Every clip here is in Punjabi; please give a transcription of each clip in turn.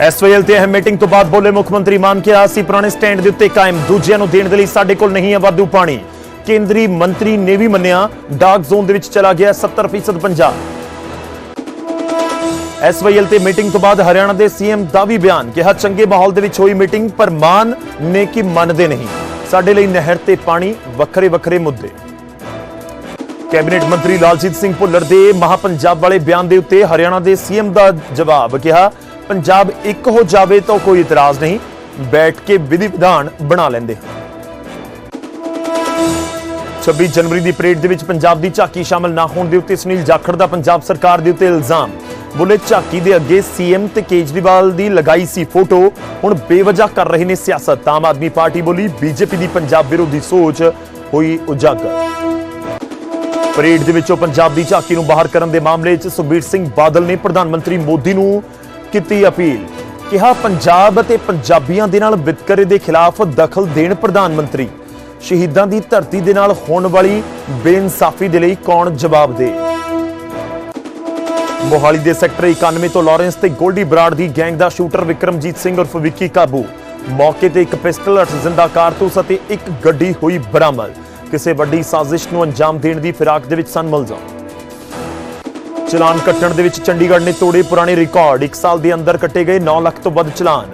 ਐਸਵਾਈਐਲ ਤੇ ਅਹਿਮ ਮੀਟਿੰਗ ਤੋਂ ਬਾਅਦ ਬੋਲੇ ਮੁੱਖ ਮੰਤਰੀ ਮਾਨ ਕਿਹਾ ਅਸੀਂ ਪੁਰਾਣੇ ਸਟੈਂਡ ਦੇ ਉੱਤੇ ਕਾਇਮ, ਦੂਜਿਆਂ ਨੂੰ ਦੇਣ ਦੇ ਲਈ ਸਾਡੇ ਕੋਲ ਨਹੀਂ ਹੈ ਵਾਧੂ ਪਾਣੀ। ਕੇਂਦਰੀ ਮੰਤਰੀ ਨੇ ਵੀ ਮੰਨਿਆ ਡਾਰਕ ਜ਼ੋਨ ਦੇ ਵਿੱਚ ਚਲਾ ਗਿਆ 70% ਪੰਜਾਬ। ਐਸਵਾਈਐਲ ਤੇ ਮੀਟਿੰਗ ਤੋਂ ਬਾਅਦ ਹਰਿਆਣਾ ਦੇ ਸੀਐਮ ਦਾ ਵੀ ਬਿਆਨ ਕਿਹਾ, ਚੰਗੇ ਮਾਹੌਲ ਦੇ ਵਿੱਚ ਹੋਈ ਮੀਟਿੰਗ, ਪਰ ਮਾਨ ਨੇ ਕਿ ਮੰਨਦੇ ਨਹੀਂ। ਸਾਡੇ ਲਈ ਨਹਿਰ ਤੇ ਪਾਣੀ ਵੱਖਰੇ ਵੱਖਰੇ ਮੁੱਦੇ। ਕੈਬਨਿਟ ਮੰਤਰੀ ਲਾਲਜੀਤ ਸਿੰਘ ਭੁੱਲਰ ਦੇ ਮਹਾਪੰਜਾਬ ਵਾਲੇ ਬਿਆਨ ਦੇ ਉੱਤੇ ਹਰਿਆਣਾ ਦੇ ਸੀਐਮ ਦਾ ਜਵਾਬ ਕਿਹਾ ਪੰਜਾਬ ਇੱਕ ਹੋ ਜਾਵੇ ਤਾਂ ਕੋਈ ਇਤਰਾਜ਼ ਨਹੀਂ। ਬੈਠ ਕੇ ਵਿਧੀ ਵਿਧਾਨ ਬਣਾ ਲੈਂਦੇ 26 ਜਨਵਰੀ ਦੀ ਪਰੇਡ ਦੇ ਵਿੱਚ ਪੰਜਾਬ ਦੀ ਝਾਕੀ ਸ਼ਾਮਲ ਨਾ ਹੋਣ ਦੇ ਉੱਤੇ ਸੁਨੀਲ ਜਾਖੜ ਦਾ ਪੰਜਾਬ ਸਰਕਾਰ ਦੇ ਉੱਤੇ ਇਲਜ਼ਾਮ। ਬੋਲੇ ਝਾਕੀ ਦੇ ਅੱਗੇ ਸੀਐਮ ਤੇ ਕੇਜਰੀਵਾਲ ਦੀ ਲਗਾਈ ਸੀ ਫੋਟੋ। ਹੁਣ ਬੇਵਜ੍ਹਾ ਕਰ ਰਹੇ ਨੇ ਸਿਆਸਤ। ਆਮ ਆਦਮੀ ਪਾਰਟੀ ਬੋਲੀ ਬੀਜੇਪੀ ਦੀ ਪੰਜਾਬ ਵਿਰੋਧੀ ਸੋਚ ਹੋਈ ਉਜਾਗਰ। ਪਰੇਡ ਦੇ ਵਿੱਚੋਂ ਪੰਜਾਬ ਦੀ ਝਾਕੀ ਨੂੰ ਬਾਹਰ ਕਰਨ ਦੇ ਮਾਮਲੇ 'ਚ ਸੁਖਬੀਰ ਸਿੰਘ ਬਾਦਲ ਨੇ ਪ੍ਰਧਾਨ ਮੰਤਰੀ ਮੋਦੀ ਨੂੰ ਕੀਤੀ ਅਪੀਲ, ਕਿਹਾ ਪੰਜਾਬ ਅਤੇ ਪੰਜਾਬੀਆਂ ਦੇ ਨਾਲ ਵਿਤਕਰੇ ਦੇ ਖਿਲਾਫ ਦਖਲ ਦੇਣ ਪ੍ਰਧਾਨ ਮੰਤਰੀ। ਸ਼ਹੀਦਾਂ ਦੀ ਧਰਤੀ ਦੇ ਨਾਲ ਹੋਣ ਵਾਲੀ ਬੇਇਨਸਾਫੀ ਦੇ ਲਈ ਕੌਣ ਜਵਾਬ ਦੇ? ਮੋਹਾਲੀ ਦੇ ਸੈਕਟਰ 91 ਤੋਂ ਲਾਰੈਂਸ ਤੇ ਗੋਲਡੀ ਬਰਾੜ ਦੀ ਗੈਂਗ ਦਾ ਸ਼ੂਟਰ ਵਿਕਰਮਜੀਤ ਸਿੰਘ ਉਰਫ ਵਿੱਕੀ ਕਾਬੂ। ਮੌਕੇ ਤੇ ਇੱਕ ਪਿਸਟਲ ਅੱਠ ਜ਼ਿੰਦਾ ਕਾਰਤੂਸ ਅਤੇ ਇੱਕ ਗੱਡੀ ਹੋਈ ਬਰਾਮਦ। ਕਿਸੇ ਵੱਡੀ ਸਾਜ਼ਿਸ਼ ਨੂੰ ਅੰਜਾਮ ਦੇਣ ਦੀ ਫਿਰਾਕ ਦੇ ਵਿੱਚ ਸਨ ਮੁਲਜ਼ਮ। ਚਲਾਨ ਕੱਟਣ ਦੇ ਵਿੱਚ ਚੰਡੀਗੜ੍ਹ ਨੇ ਤੋੜੇ ਪੁਰਾਣੇ ਰਿਕਾਰਡ। 1 ਸਾਲ ਦੇ ਅੰਦਰ ਕੱਟੇ ਗਏ 9 ਲੱਖ ਤੋਂ ਵੱਧ ਚਲਾਨ।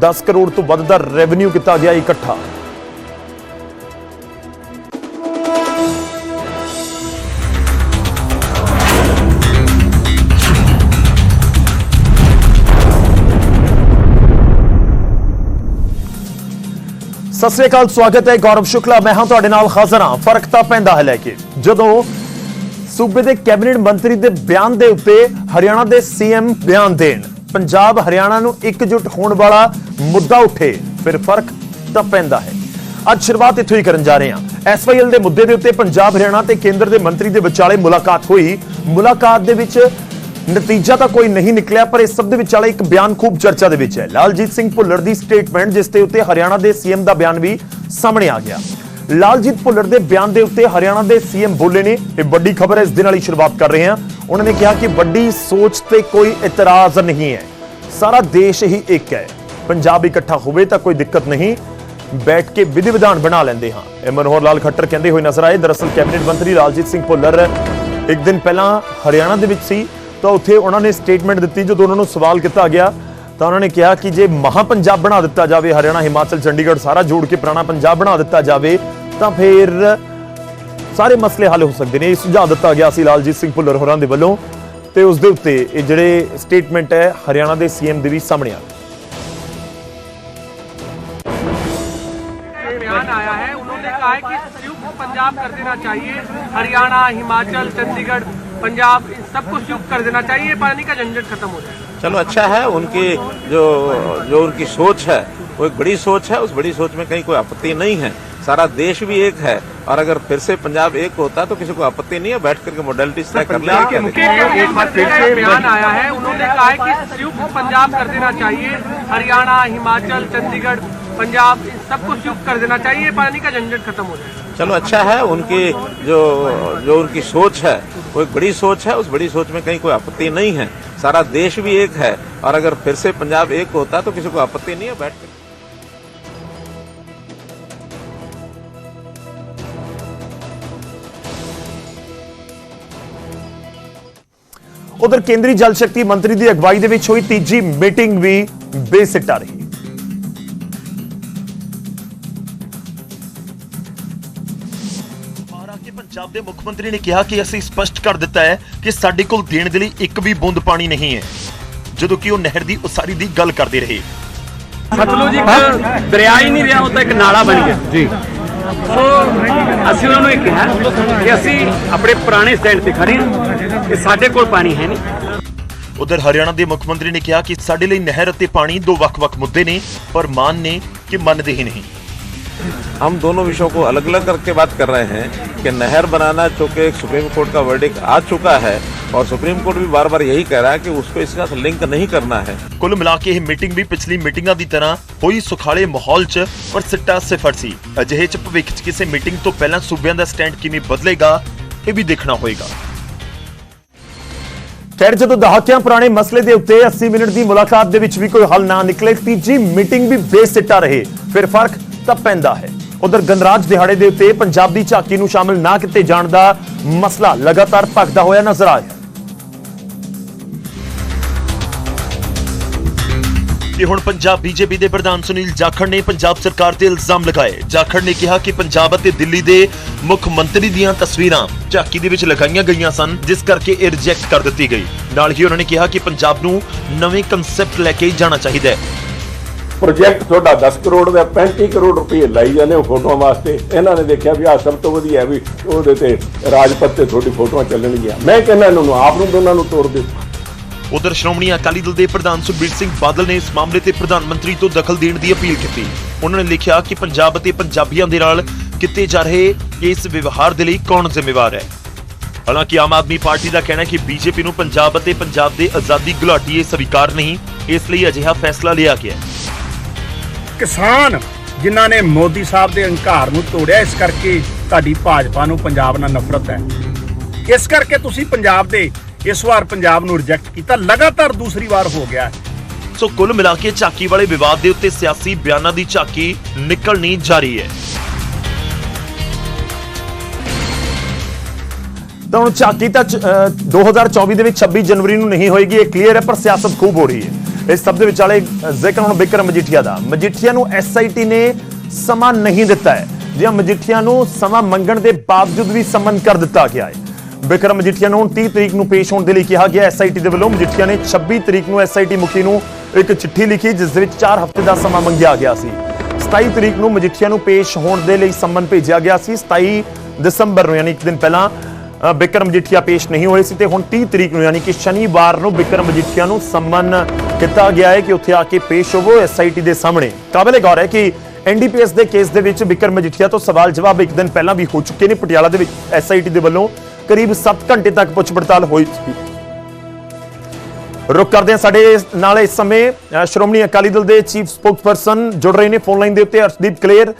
10 ਕਰੋੜ ਤੋਂ ਵੱਧ ਦਾ ਰੈਵਨਿਊ ਕੀਤਾ ਗਿਆ ਇਕੱਠਾ। ਸਤਿ ਸ੍ਰੀ ਅਕਾਲ, ਸਵਾਗਤ ਹੈ ਗੌਰਵ ਸ਼ੁਕਲਾ। ਮੈਂ ਹਾਂ ਤੁਹਾਡੇ ਨਾਲ ਹਾਜ਼ਰ ਹਾਂ। ਫ਼ਰਕ ਤਾਂ ਪੈਂਦਾ ਹੈ ਲੈ ਕੇ। ਜਦੋਂ ਸੂਬੇ ਦੇ ਕੈਬਨਿਟ ਮੰਤਰੀ ਦੇ ਬਿਆਨ ਦੇ ਉੱਤੇ ਹਰਿਆਣਾ ਦੇ ਸੀਐਮ ਬਿਆਨ ਦੇਣ। ਪੰਜਾਬ ਹਰਿਆਣਾ ਨੂੰ ਇਕਜੁੱਟ ਹੋਣ ਵਾਲਾ ਮੁੱਦਾ ਉੱਠੇ, ਫਿਰ ਫ਼ਰਕ ਤਾਂ ਪੈਂਦਾ ਹੈ। ਅੱਜ ਸ਼ੁਰੂਆਤ ਇੱਥੋਂ ਹੀ ਕਰਨ ਜਾ ਰਹੇ ਹਾਂ। ਐਸਵਾਈਐਲ ਦੇ ਮੁੱਦੇ ਦੇ ਉੱਤੇ ਪੰਜਾਬ ਹਰਿਆਣਾ ਤੇ ਕੇਂਦਰ ਦੇ ਮੰਤਰੀ ਦੇ ਵਿਚਾਲੇ ਮੁਲਾਕਾਤ ਹੋਈ। ਮੁਲਾਕਾਤ ਦੇ ਵਿੱਚ ਨਤੀਜਾ ਤਾਂ ਕੋਈ ਨਹੀਂ ਨਿਕਲਿਆ, ਪਰ ਇਸ ਸਭ ਦੇ ਵਿਚਾਲੇ ਇੱਕ ਬਿਆਨ ਖੂਬ ਚਰਚਾ ਦੇ ਵਿੱਚ ਹੈ। ਲਾਲਜੀਤ ਸਿੰਘ ਭੁੱਲਰ ਦੀ ਸਟੇਟਮੈਂਟ, ਜਿਸ ਦੇ ਉੱਤੇ ਹਰਿਆਣਾ ਦੇ ਸੀਐਮ ਦਾ ਬਿਆਨ ਵੀ ਸਾਹਮਣੇ ਆ ਗਿਆ। ਲਾਲਜੀਤ ਭੁੱਲਰ ਦੇ ਬਿਆਨ ਦੇ ਉੱਤੇ ਹਰਿਆਣਾ ਦੇ ਸੀਐਮ ਬੋਲੇ ਨੇ ਇਹ ਵੱਡੀ ਖਬਰ ਹੈ, ਇਸ ਦਿਨ ਵਾਲੀ ਸ਼ੁਰੂਆਤ ਕਰ ਰਹੇ ਹਾਂ। ਉਹਨਾਂ ਨੇ ਕਿਹਾ ਕਿ ਵੱਡੀ ਸੋਚ ਤੇ ਕੋਈ ਇਤਰਾਜ਼ ਨਹੀਂ ਹੈ। ਸਾਰਾ ਦੇਸ਼ ਹੀ ਇੱਕ ਹੈ। ਪੰਜਾਬ ਇਕੱਠਾ ਹੋਵੇ ਤਾਂ ਕੋਈ ਦਿੱਕਤ ਨਹੀਂ। ਬੈਠ ਕੇ ਵਿਧੀ ਵਿਧਾਨ ਬਣਾ ਲੈਂਦੇ ਹਾਂ। ਇਹ ਮਨੋਹਰ ਲਾਲ ਖੱਟਰ ਕਹਿੰਦੇ ਹੋਏ ਨਜ਼ਰ ਆਏ। ਦਰਅਸਲ ਕੈਬਨਿਟ ਮੰਤਰੀ ਲਾਲਜੀਤ ਸਿੰਘ ਭੁੱਲਰ ਇੱਕ ਦਿਨ ਪਹਿਲਾਂ ਹਰਿਆਣਾ ਦੇ ਵਿੱਚ ਸੀ, ਤਾਂ ਉੱਥੇ ਉਹਨਾਂ ਨੇ ਸਟੇਟਮੈਂਟ ਦਿੱਤੀ। ਜਦੋਂ ਉਹਨਾਂ ਨੂੰ ਸਵਾਲ ਕੀਤਾ ਗਿਆ, ਤਾਂ ਉਹਨਾਂ ਨੇ ਕਿਹਾ ਕਿ ਜੇ ਮਹਾ ਪੰਜਾਬ ਬਣਾ ਦਿੱਤਾ ਜਾਵੇ, ਹਰਿਆਣਾ, ਹਿਮਾਚਲ, ਚੰਡੀਗੜ੍ਹ ਸਾਰਾ ਜੋੜ ਕੇ ਪੁਰਾਣਾ ਪੰਜਾਬ ਬਣਾ ਦਿੱਤਾ ਜਾਵੇ ਤਾਂ ਫਿਰ ਸਾਰੇ ਮਸਲੇ ਹੱਲ ਹੋ ਸਕਦੇ ਨੇ ਇਹ ਸੁਝਾਅ ਦਿੱਤਾ ਗਿਆ ਸੀ ਲਾਲਜੀਤ ਸਿੰਘ ਭੁੱਲਰ ਹੋਰਾਂ ਦੇ ਵੱਲੋਂ ਤੇ ਉਸ ਦੇ ਉੱਤੇ ਇਹ ਜਿਹੜੇ ਸਟੇਟਮੈਂਟ ਹੈ ਹਰਿਆਣਾ ਦੇ ਸੀਐਮ ਦੇ ਵੀ ਸਾਹਮਣੇ ਆ ਗਈ बयान आया है उन्होंने कहा है कि संयुक्त पंजाब कर देना चाहिए हरियाणा हिमाचल चंडीगढ़ पंजाब इन सबको संयुक्त कर देना चाहिए पानी का झंझट खत्म हो जाए चलो अच्छा है उनकी जो जो उनकी सोच है वो एक बड़ी सोच है उस बड़ी सोच में कहीं कोई आपत्ति नहीं है सारा देश भी एक है। और अगर फिर से पंजाब एक होता तो किसी को आपत्ति नहीं है बैठ करके मॉडलिटी तय कर है? एक मंत्री का एक बयान आया है। उन्होंने कहा है कि संयुक्त पंजाब कर देना चाहिए। हरियाणा हिमाचल चंडीगढ़ पंजाब इन सबको संयुक्त कर देना चाहिए। पानी का झंझट खत्म हो जाए चलो अच्छा है उनकी जो जो उनकी सोच है वो एक बड़ी सोच है। उस बड़ी सोच में कहीं कोई आपत्ति नहीं है। सारा देश भी एक है। और अगर फिर से पंजाब एक होता तो किसी को आपत्ति नहीं है बैठ ਉਧਰ ਕੇਂਦਰੀ ਜਲ ਸ਼ਕਤੀ ਮੰਤਰੀ ਦੀ ਅਗਵਾਈ ਦੇ ਵਿੱਚ ਹੋਈ ਤੀਜੀ ਮੀਟਿੰਗ ਵੀ ਬੇਸਿੱਟਾ ਰਹੀ। ਪੰਜਾਬ ਦੇ ਮੁੱਖ ਮੰਤਰੀ ਨੇ ਕਿਹਾ ਕਿ ਅਸੀਂ ਸਪਸ਼ਟ ਕਰ ਦਿੱਤਾ ਹੈ ਕਿ ਸਾਡੇ ਕੋਲ ਦੇਣ ਦੇ ਲਈ ਇੱਕ ਵੀ ਬੂੰਦ ਪਾਣੀ ਨਹੀਂ ਹੈ ਜਦੋਂ ਕਿ ਉਹ ਨਹਿਰ ਦੀ ਉਸਾਰੀ ਦੀ ਗੱਲ ਕਰਦੇ ਰਹੇ। ਸਤਲੁਜ ਇੱਕ ਦਰਿਆ ਹੀ ਨਹੀਂ ਰਿਹਾ ਉਹ ਤਾਂ ਇੱਕ ਨਾਲਾ ਬਣ ਗਿਆ। ਜੀ। ਸੋ ਅਸੀਂ ਉਹਨਾਂ ਨੂੰ ਇਹ ਕਿਹਾ ਕਿ ਅਸੀਂ ਆਪਣੇ ਪੁਰਾਣੇ ਸਟੈਂਡ ਤੇ ਖੜੇ ਹਾਂ ਕਿ ਸਾਡੇ ਕੋਲ ਪਾਣੀ ਹੈ ਨਹੀਂ ਉਧਰ ਹਰਿਆਣਾ ਦੇ ਮੁੱਖ ਮੰਤਰੀ ਨੇ ਕਿਹਾ ਕਿ ਸਾਡੇ ਲਈ ਨਹਿਰ ਅਤੇ ਪਾਣੀ ਦੋ ਵੱਖ-ਵੱਖ ਮੁੱਦੇ ਨੇ ਪਰ ਮਾਨ ਨੇ ਕਿ ਮੰਨਦੇ ਹੀ ਨਹੀਂ हम दोनों विषयों को अलग अलग करके बात कर रहे हैं कि नहर बनाना चूंकि एक सुप्रीम कोर्ट का वर्डिक आ चुका है और सुप्रीम कोर्ट भी बार बार यही कह रहा है कि उसको इसके साथ लिंक नहीं करना है ਕੁੱਲ ਮਿਲਾ ਕੇ ਇਹ ਮੀਟਿੰਗ ਵੀ ਪਿਛਲੀ ਮੀਟਿੰਗਾਂ ਦੀ ਤਰ੍ਹਾਂ ਹੋਈ ਸੁਖਾਲੇ ਮਾਹੌਲ 'ਚ ਪਰ ਸਿੱਟਾ ਸਿਫਰ ਸੀ ਅਜਿਹੇ 'ਚ ਭਵਿੱਖ 'ਚ ਕਿਸੇ ਮੀਟਿੰਗ ਤੋਂ ਪਹਿਲਾਂ ਸੂਬਿਆਂ ਦਾ ਸਟੈਂਡ ਕਿਵੇਂ ਬਦਲੇਗਾ ਇਹ ਵੀ ਦੇਖਣਾ ਹੋਏਗਾ ਖੈਰ ਜਦੋਂ ਦਹਾਕਿਆਂ ਪੁਰਾਣੇ ਮਸਲੇ ਦੇ ਉੱਤੇ 80 ਮਿੰਟ ਦੀ ਮੁਲਾਕਾਤ ਦੇ ਵਿੱਚ ਵੀ ਕੋਈ ਹੱਲ ਨਾ ਨਿਕਲੇ ਤੀਜੀ ਮੀਟਿੰਗ ਵੀ ਬੇਸਿੱਟਾ ਰਹੇ ਫਿਰ ਫਰਕ ਤਾਂ ਪੈਂਦਾ ਹੈ ਉਧਰ ਗਣਰਾਜ ਦਿਹਾੜੇ ਦੇ ਉੱਤੇ ਪੰਜਾਬ ਦੀ ਝਾਕੀ ਨੂੰ ਸ਼ਾਮਲ ਨਾ ਕੀਤੇ ਜਾਣ ਦਾ ਮਸਲਾ ਲਗਾਤਾਰ ਭਖਦਾ ਹੋਇਆ ਨਜ਼ਰ ਆਇਆ ਕਿ ਹੁਣ ਪੰਜਾਬ ਬੀਜੇਪੀ ਦੇ ਪ੍ਰਧਾਨ ਸੁਨੀਲ ਜਾਖੜ ਨੇ ਪੰਜਾਬ ਸਰਕਾਰ ਤੇ ਇਲਜ਼ਾਮ ਲਗਾਏ। ਜਾਖੜ ਨੇ ਕਿਹਾ ਕਿ ਪੰਜਾਬ ਅਤੇ ਦਿੱਲੀ ਦੇ ਮੁੱਖ ਮੰਤਰੀ ਦੀਆਂ ਤਸਵੀਰਾਂ ਝਾਕੀ ਦੇ ਵਿੱਚ ਲਗਾਈਆਂ ਗਈਆਂ ਸਨ, ਜਿਸ ਕਰਕੇ ਇਹ ਰਿਜੈਕਟ ਕਰ ਦਿੱਤੀ ਗਈ। ਨਾਲ ਹੀ ਉਹਨਾਂ ਨੇ ਕਿਹਾ ਕਿ ਪੰਜਾਬ ਨੂੰ ਨਵੇਂ ਕਨਸੈਪਟ ਲੈ ਕੇ ਜਾਣਾ ਚਾਹੀਦਾ ਹੈ। ਪ੍ਰੋਜੈਕਟ ਤੁਹਾਡਾ 10 ਕਰੋੜ ਦਾ 35 ਕਰੋੜ ਰੁਪਏ ਲਾਈ ਜਾਂਦੇ ਹੋ ਫੋਟੋਆਂ ਵਾਸਤੇ। ਇਹਨਾਂ ਨੇ ਦੇਖਿਆ ਵੀ ਆਹ ਸਭ ਤੋਂ ਵਧੀਆ ਵੀ ਉਹਦੇ ਤੇ ਰਾਜਪਥ ਤੇ ਤੁਹਾਡੀ ਫੋਟੋਆਂ ਚੱਲਣਗੀਆਂ। ਮੈਂ ਕਹਿੰਦਾ ਇਹਨਾਂ ਨੂੰ, ਆਪ ਨੂੰ ਦੋਨਾਂ ਨੂੰ ਤੋੜ ਦਿਓ। ਉਧਰ ਸ਼੍ਰੋਮਣੀ ਅਕਾਲੀ ਦਲ ਦੇ ਪ੍ਰਧਾਨ ਸੁਖਬੀਰ ਸਿੰਘ ਬਾਦਲ ਨੇ ਇਸ ਮਾਮਲੇ ਤੇ ਪ੍ਰਧਾਨ ਮੰਤਰੀ ਤੋਂ ਦਖਲ ਦੇਣ ਦੀ ਅਪੀਲ ਕੀਤੀ। ਉਹਨਾਂ ਨੇ ਲਿਖਿਆ ਕਿ ਪੰਜਾਬ ਅਤੇ ਪੰਜਾਬੀਆਂ ਦੇ ਨਾਲ ਕੀਤੇ ਜਾ ਰਹੇ ਇਸ ਵਿਵਹਾਰ ਦੇ ਲਈ ਕੌਣ ਜ਼ਿੰਮੇਵਾਰ ਹੈ? ਹਾਲਾਂਕਿ ਆਮ ਆਦਮੀ ਪਾਰਟੀ ਦਾ ਕਹਿਣਾ ਹੈ ਕਿ ਬੀਜੇਪੀ ਨੂੰ ਪੰਜਾਬ ਅਤੇ ਪੰਜਾਬ ਦੇ ਆਜ਼ਾਦੀ ਘੁਲਾਟੀਏ ਸਵੀਕਾਰ ਨਹੀਂ, ਇਸ ਲਈ ਅਜਿਹਾ ਫੈਸਲਾ ਲਿਆ ਗਿਆ ਕਿਸਾਨ ਜਿਨ੍ਹਾਂ ਨੇ ਮੋਦੀ ਸਾਹਿਬ ਦੇ ਹੰਕਾਰ ਨੂੰ ਤੋੜਿਆ, ਇਸ ਕਰਕੇ ਤੁਹਾਡੀ ਭਾਜਪਾ ਨੂੰ ਪੰਜਾਬ ਨਾਲ ਨਫ਼ਰਤ ਹੈ। ਇਸ ਕਰਕੇ ਤੁਸੀਂ ਪੰਜਾਬ ਦੇ ਇਸ ਵਾਰ ਪੰਜਾਬ ਨੂੰ ਰਿਜੈਕਟ ਕੀਤਾ ਲਗਾਤਾਰ ਦੂਸਰੀ ਵਾਰ ਹੋ ਗਿਆ ਸੋ ਕੁੱਲ ਮਿਲਾ ਕੇ ਝਾਕੀ ਵਾਲੇ ਵਿਵਾਦ ਦੇ ਉੱਤੇ ਸਿਆਸੀ ਬਿਆਨਾਂ ਦੀ ਝਾਕੀ ਨਿਕਲਣੀ ਜਾਰੀ ਹੈ। ਤਾਂ ਹੁਣ ਝਾਕੀ ਤਾਂ ਚ- ਅਹ 2024 ਦੇ ਵਿੱਚ 26 ਜਨਵਰੀ ਨੂੰ ਨਹੀਂ ਹੋਏਗੀ ਇਹ ਕਲੀਅਰ ਹੈ ਪਰ ਸਿਆਸਤ ਖੂਬ ਹੋ ਰਹੀ ਹੈ। ਇਸ ਸਭ ਦੇ ਵਿਚਾਲੇ ਜ਼ਿਕਰ ਹੁਣ ਬਿਕਰਮ ਮਜੀਠੀਆ ਦਾ। ਮਜੀਠੀਆ ਨੂੰ ਐਸਆਈਟੀ ਨੇ ਸਮਾਂ ਨਹੀਂ ਦਿੱਤਾ ਹੈ ਜਿਹਾ ਮਜੀਠੀਆ ਨੂੰ ਸਮਾਂ ਮੰਗਣ ਦੇ ਬਾਵਜੂਦ ਵੀ ਸਮਨ ਕਰ ਦਿੱਤਾ ਗਿਆ ਹੈ। ਬਿਕਰਮ ਮਜੀਠੀਆ ਨੂੰ ਹੁਣ 30 ਤਰੀਕ ਨੂੰ ਪੇਸ਼ ਹੋਣ ਦੇ ਲਈ ਕਿਹਾ ਗਿਆ। ਐਸਆਈਟੀ ਦੇ ਵੱਲੋਂ ਮਜੀਠੀਆ ਨੇ 26 ਤਰੀਕ ਨੂੰ ਐਸਆਈਟੀ ਮੁਖੀ ਨੂੰ ਇੱਕ ਚਿੱਠੀ ਲਿਖੀ, ਜਿਸ ਦੇ ਵਿੱਚ 4 ਹਫ਼ਤੇ ਦਾ ਸਮਾਂ ਮੰਗਿਆ ਗਿਆ ਸੀ। 27 ਤਰੀਕ ਨੂੰ ਮਜੀਠੀਆ ਨੂੰ ਪੇਸ਼ ਹੋਣ ਦੇ ਲਈ ਸੰਮਨ ਭੇਜਿਆ ਗਿਆ ਸੀ। 27 ਦਸੰਬਰ ਨੂੰ, ਯਾਨੀ ਇੱਕ ਦਿਨ ਪਹਿਲਾਂ ਬਿਕਰਮ ਮਜੀਠੀਆ ਪੇਸ਼ ਨਹੀਂ ਹੋਏ ਸੀ ਤੇ ਹੁਣ 30 ਤਰੀਕ ਨੂੰ, ਯਾਨੀ ਕਿ ਸ਼ਨੀਵਾਰ ਨੂੰ ਬਿਕਰਮ ਮਜੀਠੀਆ ਨੂੰ ਸੰਮਨ ਕੀਤਾ ਗਿਆ ਹੈ ਕਿ ਉੱਥੇ ਆ ਕੇ ਪੇਸ਼ ਹੋਵੋ ਐਸਆਈਟੀ ਦੇ ਸਾਹਮਣੇ। ਕਾਬਲੇ ਗੌਰ ਹੈ ਕਿ ਐਨਡੀਪੀਐਸ ਦੇ ਕੇਸ ਦੇ ਵਿੱਚ ਬਿਕਰਮ ਮਜੀਠੀਆ ਤੋਂ ਸਵਾਲ ਜਵਾਬ ਇੱਕ ਦਿਨ ਪਹਿਲਾਂ ਵੀ ਹੋ ਚੁੱਕੇ ਨੇ। ਪਟਿਆਲਾ ਦੇ ਵਿੱਚ ਐਸਆਈਟੀ ਦੇ ਵੱਲੋਂ ਕਰੀਬ 7 ਘੰਟੇ ਤੱਕ ਪੁੱਛ ਪੜਤਾਲ ਹੋਈ ਸੀ। ਰੁਕ ਕਰਦੇ ਹਾਂ ਸਾਡੇ ਨਾਲ ਇਸ ਸਮੇਂ ਸ਼੍ਰੋਮਣੀ ਅਕਾਲੀ ਦਲ ਦੇ ਚੀਫ ਸਪੋਕਸਪਰਸਨ ਜੁੜ ਰਹੇ ਨੇ ਫੋਨ ਲਾਈਨ ਦੇ ਉੱਤੇ ਅਰਸ਼ਦੀਪ ਕਲੇਰ।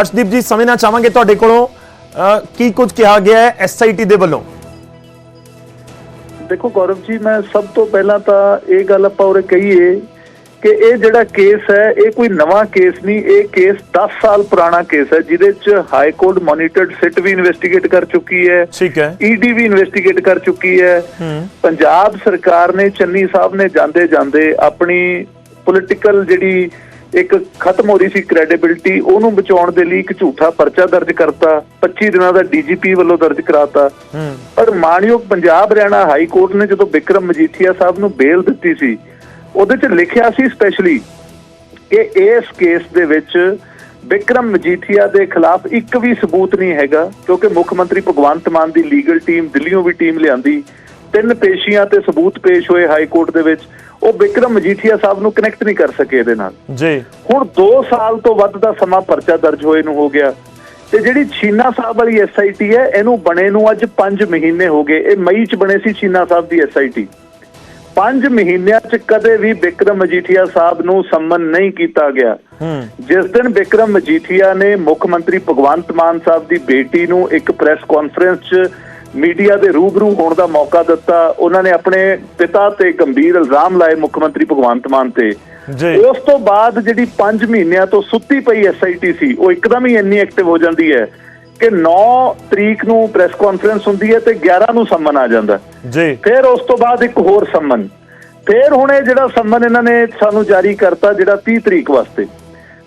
ਅਰਸ਼ਦੀਪ ਜੀ ਸਮਝਣਾ ਚਾਹਾਂਗੇ ਤੁਹਾਡੇ ਕੋਲੋਂ ਅ, ਕੀ ਕੁਝ ਕਿਹਾ ਗਿਆ ਹੈ ਐਸਆਈਟੀ ਦੇ ਵੱਲੋਂ? ਦੇਖੋ ਗੌਰਵ ਜੀ ਮੈਂ ਸਭ ਤੋਂ ਪਹਿਲਾਂ ਤਾਂ ਇਹ ਗੱਲ ਆਪਾਂ ਉਰੇ ਕਹੀਏ ਕਿ ਇਹ ਜਿਹੜਾ ਕੇਸ ਹੈ ਇਹ ਕੋਈ ਨਵਾਂ ਕੇਸ ਨਹੀਂ ਇਹ ਕੇਸ 10 ਸਾਲ ਪੁਰਾਣਾ ਕੇਸ ਹੈ ਜਿਹਦੇ ਚ ਹਾਈ ਕੋਰਟ ਮੋਨੀਟਰਡ ਸਿਟ ਵੀ ਇਨਵੈਸਟੀਗੇਟ ਕਰ ਚੁੱਕੀ ਹੈ ਠੀਕ ਹੈ। ਈਡੀ ਵੀ ਇਨਵੈਸਟੀਗੇਟ ਕਰ ਚੁੱਕੀ ਹੈ। ਪੰਜਾਬ ਸਰਕਾਰ ਨੇ ਚੰਨੀ ਸਾਹਿਬ ਨੇ ਜਾਂਦੇ ਜਾਂਦੇ ਆਪਣੀ ਪੋਲਿਟੀਕਲ ਜਿਹੜੀ ਇੱਕ ਖਤਮ ਹੋ ਰਹੀ ਸੀ ਕ੍ਰੈਡੀਬਿਲਟੀ ਉਹਨੂੰ ਬਚਾਉਣ ਦੇ ਲਈ ਇੱਕ ਝੂਠਾ ਪਰਚਾ ਦਰਜ ਕਰਤਾ 25 ਦਿਨਾਂ ਦਾ ਡੀਜੀਪੀ ਵੱਲੋਂ ਦਰਜ ਕਰਾਤਾ। ਪਰ ਮਾਨਯੋਗ ਪੰਜਾਬ ਹਰਿਆਣਾ ਹਾਈ ਕੋਰਟ ਨੇ ਜਦੋਂ ਵਿਕਰਮ ਮਜੀਠੀਆ ਸਾਹਿਬ ਨੂੰ ਬੇਲ ਦਿੱਤੀ ਸੀ ਉਹਦੇ 'ਚ ਲਿਖਿਆ ਸੀ ਸਪੈਸ਼ਲੀ ਕਿ ਇਸ ਕੇਸ ਦੇ ਵਿੱਚ ਵਿਕਰਮ ਮਜੀਠੀਆ ਦੇ ਖਿਲਾਫ ਇੱਕ ਵੀ ਸਬੂਤ ਨਹੀਂ ਹੈਗਾ ਕਿਉਂਕਿ ਮੁੱਖ ਮੰਤਰੀ ਭਗਵੰਤ ਮਾਨ ਦੀ ਲੀਗਲ ਟੀਮ ਦਿੱਲੀੋਂ ਵੀ ਟੀਮ ਲਿਆਂਦੀ ਤਿੰਨ ਪੇਸ਼ੀਆਂ ਤੇ ਸਬੂਤ ਪੇਸ਼ ਹੋਏ ਹਾਈ ਕੋਰਟ ਦੇ ਵਿੱਚ ਉਹ ਵਿਕਰਮ ਮਜੀਠੀਆ ਸਾਹਿਬ ਨੂੰ ਕਨੈਕਟ ਨਹੀਂ ਕਰ ਸਕੇ ਇਹਦੇ ਨਾਲ। ਜੀ। ਹੁਣ 2 ਸਾਲ ਤੋਂ ਵੱਧ ਦਾ ਸਮਾਂ ਪਰਚਾ ਦਰਜ ਹੋਏ ਨੂੰ ਹੋ ਗਿਆ ਤੇ ਜਿਹੜੀ ਛੀਨਾ ਸਾਹਿਬ ਵਾਲੀ ਐਸਆਈਟੀ ਹੈ ਇਹਨੂੰ ਬਣੇ ਨੂੰ ਅੱਜ 5 ਮਹੀਨੇ ਹੋ ਗਏ ਇਹ ਮਈ ਚ ਬਣੇ ਸੀ ਛੀਨਾ ਸਾਹਿਬ ਦੀ ਐਸਆਈਟੀ 5 ਮਹੀਨਿਆਂ ਚ ਕਦੇ ਵੀ ਵਿਕਰਮ ਮਜੀਠੀਆ ਸਾਹਿਬ ਨੂੰ ਸੰਮਨ ਨਹੀਂ ਕੀਤਾ ਗਿਆ। ਜਿਸ ਦਿਨ ਵਿਕਰਮ ਮਜੀਠੀਆ ਨੇ ਮੁੱਖ ਮੰਤਰੀ ਭਗਵੰਤ ਮਾਨ ਸਾਹਿਬ ਦੀ ਬੇਟੀ ਨੂੰ ਇੱਕ ਪ੍ਰੈਸ ਕਾਨਫਰੰਸ 'ਚ ਮੀਡੀਆ ਦੇ ਰੂਬਰੂ ਹੋਣ ਦਾ ਮੌਕਾ ਦਿੱਤਾ ਉਹਨਾਂ ਨੇ ਆਪਣੇ ਪਿਤਾ ਤੇ ਗੰਭੀਰ ਇਲਜ਼ਾਮ ਲਾਏ ਮੁੱਖ ਮੰਤਰੀ ਭਗਵੰਤ ਮਾਨ ਤੇ। ਜੀ। ਉਸ ਤੋਂ ਬਾਅਦ ਜਿਹੜੀ 5 ਮਹੀਨਿਆਂ ਤੋਂ ਸੁੱਤੀ ਪਈ ਐਸਆਈਟੀ ਸੀ ਉਹ ਇੱਕਦਮ ਹੀ ਇੰਨੀ ਐਕਟਿਵ ਹੋ ਜਾਂਦੀ ਹੈ ਕਿ 9 ਤਰੀਕ ਨੂੰ ਪ੍ਰੈਸ ਕਾਨਫਰੰਸ ਹੁੰਦੀ ਹੈ ਤੇ 11 ਨੂੰ ਸੰਮਨ ਆ ਜਾਂਦਾ ਜੀ। ਫਿਰ ਉਸ ਤੋਂ ਬਾਅਦ ਇੱਕ ਹੋਰ ਸੰਮਨ। ਫਿਰ ਹੁਣ ਇਹ ਜਿਹੜਾ ਸੰਮਨ ਇਹਨਾਂ ਨੇ ਸਾਨੂੰ ਜਾਰੀ ਕਰਤਾ ਜਿਹੜਾ 30 ਤਰੀਕ ਵਾਸਤੇ।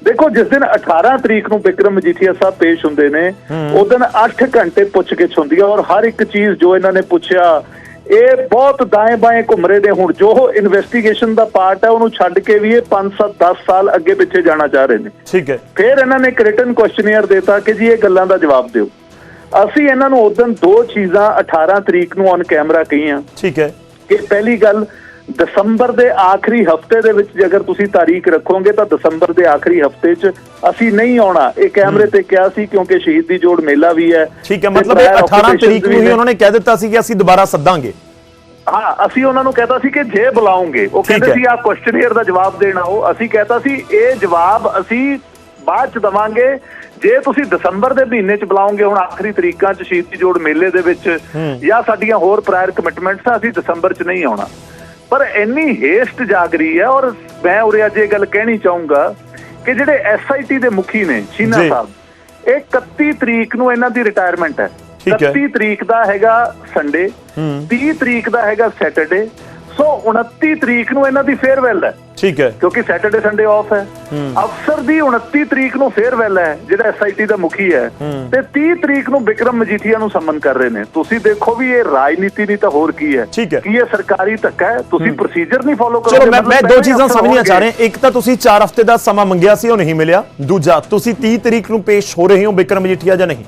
ਦੇਖੋ ਜਿਸ ਦਿਨ 18 ਤਰੀਕ ਨੂੰ ਵਿਕਰਮ ਮਜੀਠੀਆ ਸਾਹਿਬ ਪੇਸ਼ ਹੁੰਦੇ ਨੇ ਉਸ ਦਿਨ 8 ਘੰਟੇ ਪੁੱਛਗਿੱਛ ਹੁੰਦੀ ਹੈ ਔਰ ਹਰ ਇੱਕ ਚੀਜ਼ ਜੋ ਇਹਨਾਂ ਨੇ ਪੁੱਛਿਆ ਇਹ ਬਹੁਤ ਦਾएं ਬਾएं ਘੁੰਮ ਰਹੇ ਨੇ ਹੁਣ ਜੋ ਇਨਵੈਸਟੀਗੇਸ਼ਨ ਦਾ ਪਾਰਟ ਹੈ ਉਹਨੂੰ ਛੱਡ ਕੇ ਵੀ ਇਹ 5 7 10 ਸਾਲ ਅੱਗੇ ਪਿੱਛੇ ਜਾਣਾ ਚਾਹ ਰਹੇ ਨੇ। ਠੀਕ ਹੈ। ਫਿਰ ਇਹਨਾਂ ਨੇ ਇੱਕ ਰਿਟਨ ਕੁਐਸਚਨੀਅਰ ਦਿੱਤਾ ਕਿ ਜੀ ਇਹ ਗੱਲਾਂ ਦਾ ਜਵਾਬ ਦਿਓ। ਅਸੀਂ ਇਹਨਾਂ ਨੂੰ ਉਦੋਂ ਦੋ ਚੀਜ਼ਾਂ 18 ਤਰੀਕ ਨੂੰ ਔਨ ਕੈਮਰਾ ਕਹੀਆਂ। ਠੀਕ ਹੈ। ਕਿ ਪਹਿਲੀ ਗੱਲ ਦਸੰਬਰ ਦੇ ਆਖਰੀ ਹਫ਼ਤੇ ਦੇ ਵਿੱਚ ਜੇ ਅਗਰ ਤੁਸੀਂ ਤਾਰੀਖ ਰੱਖੋਗੇ ਤਾਂ ਦਸੰਬਰ ਦੇ ਆਖਰੀ ਹਫ਼ਤੇ 'ਚ ਅਸੀਂ ਨਹੀਂ ਆਉਣਾ। ਇਹ ਕੈਮਰੇ ਤੇ ਕਿਹਾ ਸੀ ਕਿਉਂਕਿ ਸ਼ਹੀਦੀ ਜੋੜ ਮੇਲਾ ਵੀ ਹੈ ਠੀਕ ਹੈ ਮਤਲਬ ਇਹ prior 18 occupations ਤਰੀਕ ਨੂੰ ਹੀ। ਉਹਨਾਂ ਨੇ ਕਹਿ ਦਿੱਤਾ ਸੀ ਕਿ ਅਸੀਂ ਦੁਬਾਰਾ ਸੱਦਾਂਗੇ। ਹਾਂ ਅਸੀਂ ਉਹਨਾਂ ਨੂੰ ਕਹਤਾ ਸੀ ਕਿ ਜੇ ਬੁਲਾਉਂਗੇ ਉਹ ਕਹਿੰਦੇ। ਸੀ ਆ ਕੁਐਸਚਨੀਅਰ ਦਾ ਜਵਾਬ ਦੇਣਾ ਉਹ ਅਸੀਂ ਕਹਤਾ ਸੀ ਇਹ ਜਵਾਬ ਅਸੀਂ ਬਾਅਦ ਚ ਦਵਾਂਗੇ। ਜੇ ਤੁਸੀਂ ਦਸੰਬਰ ਦੇ ਮਹੀਨੇ ਚ ਬੁਲਾਓਗੇ ਹੁਣ ਆਖਰੀ ਤਰੀਕਾਂ ਚ ਸ਼ਹੀਦੀ ਜੋੜ ਮੇਲੇ ਦੇ ਵਿੱਚ ਜਾਂ ਸਾਡੀਆਂ ਹੋਰ ਪ੍ਰਾਇਰ ਕਮਿਟਮੈਂਟਸ ਆ ਅਸੀਂ ਦਸੰਬਰ ਚ ਨਹੀਂ ਆਉਣਾ। ਪਰ ਇੰਨੀ ਹੇਸਟ ਜਾਗ ਰਹੀ ਹੈ ਔਰ ਮੈਂ ਉਰੇ ਅੱਜ ਇਹ ਗੱਲ ਕਹਿਣੀ ਚਾਹੂੰਗਾ ਕਿ ਜਿਹੜੇ ਐਸਆਈਟੀ ਦੇ ਮੁਖੀ ਨੇ ਸ਼ੀਨਾ। ਸਾਹਿਬ ਇਹ 31 ਤਰੀਕ ਨੂੰ ਇਹਨਾਂ ਦੀ ਰਿਟਾਇਰਮੈਂਟ ਹੈ। 31 ਤਰੀਕ ਦਾ ਹੈਗਾ ਸੰਡੇ 30 ਤਰੀਕ ਦਾ ਹੈਗਾ ਸੈਟਰਡੇ ਸੋ 29 ਤਰੀਕ ਨੂੰ ਇਹਨਾਂ ਦੀ ਫੇਅਰਵੈਲ ਹੈ। ਠੀਕ ਹੈ। ਕਿਉਂਕਿ ਸੈਟਰਡੇ ਸੰਡੇ ਆਫ ਹੈ। ਅਫਸਰ ਦੀ 29 ਤਰੀਕ ਨੂੰ ਫੇਅਰਵੈਲ ਹੈ ਜਿਹੜਾ ਐਸਆਈਟੀ ਦਾ ਮੁਖੀ ਹੈ। ਤੇ 30 ਤਰੀਕ ਨੂੰ ਵਿਕਰਮ ਮਜੀਠੀਆ ਨੂੰ ਸੰਮਨ ਕਰ ਰਹੇ ਨੇ। ਤੁਸੀਂ ਦੇਖੋ ਵੀ ਇਹ ਰਾਜਨੀਤੀ ਨਹੀਂ ਤਾਂ ਹੋਰ ਕੀ ਹੈ। ਕੀ ਇਹ ਸਰਕਾਰੀ ਧੱਕਾ ਹੈ? ਤੁਸੀਂ ਪ੍ਰੋਸੀਜਰ ਨਹੀਂ ਫੋਲੋ ਕਰੋਗੇ? ਚਲੋ ਮੈਂ ਮੈਂ ਦੋ ਚੀਜ਼ਾਂ ਸਮਝਣੀਆਂ ਚਾਹ। ਰਿਹਾ ਇੱਕ ਤਾਂ ਤੁਸੀਂ 4 ਹਫ਼ਤੇ ਦਾ ਸਮਾਂ ਮੰਗਿਆ ਸੀ ਉਹ ਨਹੀਂ ਮਿਲਿਆ। ਦੂਜਾ ਤੁਸੀਂ 30 ਤਰੀਕ ਨੂੰ ਪੇਸ਼ ਹੋ ਰਹੇ ਹੋ ਵਿਕਰਮ ਮਜੀਠੀਆ ਜਾਂ ਨਹੀਂ?